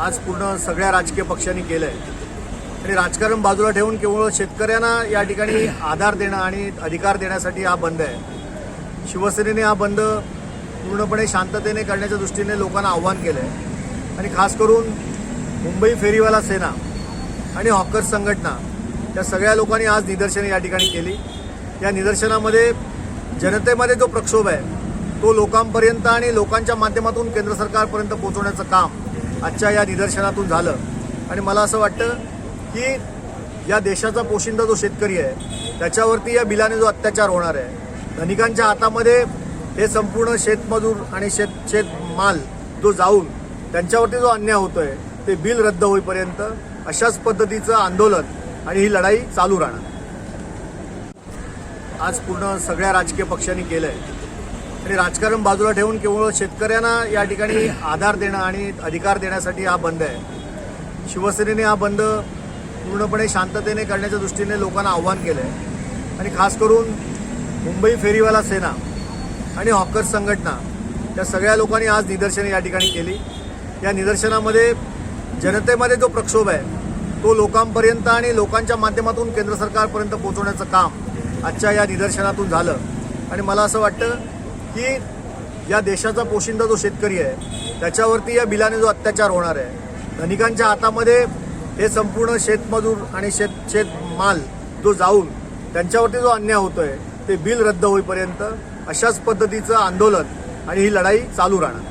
आज पूर्ण सगळ्या राजकीय पक्षांनी केलं आहे आणि राजकारण बाजूला ठेवून केवळ शेतकऱ्यांना या ठिकाणी आधार देणं आणि अधिकार देण्यासाठी हा बंद आहे. शिवसेनेने हा बंद पूर्णपणे शांततेने करण्याच्या दृष्टीने लोकांना आव्हान केलं आहे आणि खास करून मुंबई फेरीवाला सेना आणि हॉकर्स संघटना या सगळ्या लोकांनी आज निदर्शने या ठिकाणी केली. या निदर्शनामध्ये जनतेमध्ये जो प्रक्षोभ आहे तो लोकांपर्यंत आणि लोकांच्या माध्यमातून केंद्र सरकारपर्यंत पोहोचवण्याचं काम आजच्या या निदर्शनातून झालं. आणि मला असं वाटतं की या देशाचा पोशिंदा जो शेतकरी आहे त्याच्यावरती या बिलाने जो अत्याचार होणार आहे धनिकांच्या हातामध्ये हे संपूर्ण शेतमजूर आणि शेत शेतमाल जो जाऊन त्यांच्यावरती जो अन्याय होतोय ते बिल रद्द होईपर्यंत अशाच पद्धतीचं आंदोलन आणि ही लढाई चालू राहणार. आज पूर्ण सगळ्या राजकीय पक्षांनी केलं आहे आणि राजकारण बाजूला ठेवून केवळ शेतकऱ्यांना या ठिकाणी आधार देणं आणि अधिकार देण्यासाठी हा बंद आहे. शिवसेनेने हा बंद पूर्णपणे शांततेने करण्याच्या दृष्टीने लोकांना आव्हान केलं आहे आणि खास करून मुंबई फेरीवाला सेना आणि हॉकर्स संघटना या सगळ्या लोकांनी आज निदर्शने या ठिकाणी केली. या निदर्शनामध्ये जनतेमध्ये जो प्रक्षोभ आहे तो लोकांपर्यंत आणि लोकांच्या माध्यमातून केंद्र सरकारपर्यंत पोहोचवण्याचं काम आजच्या या निदर्शनातून झालं. आणि मला असं वाटतं की या देशाचा पोशिंदा जो शेतकरी आहे त्याच्यावरती या बिलाने जो अत्याचार होणार आहे धनिकांच्या हातामध्ये हे संपूर्ण शेतमजूर आणि शेत शेतमाल जो जाऊन त्यांच्यावरती जो अन्याय होतोय ते बिल रद्द होईपर्यंत अशाच पद्धतीचं आंदोलन आणि ही लढाई चालू राहणार.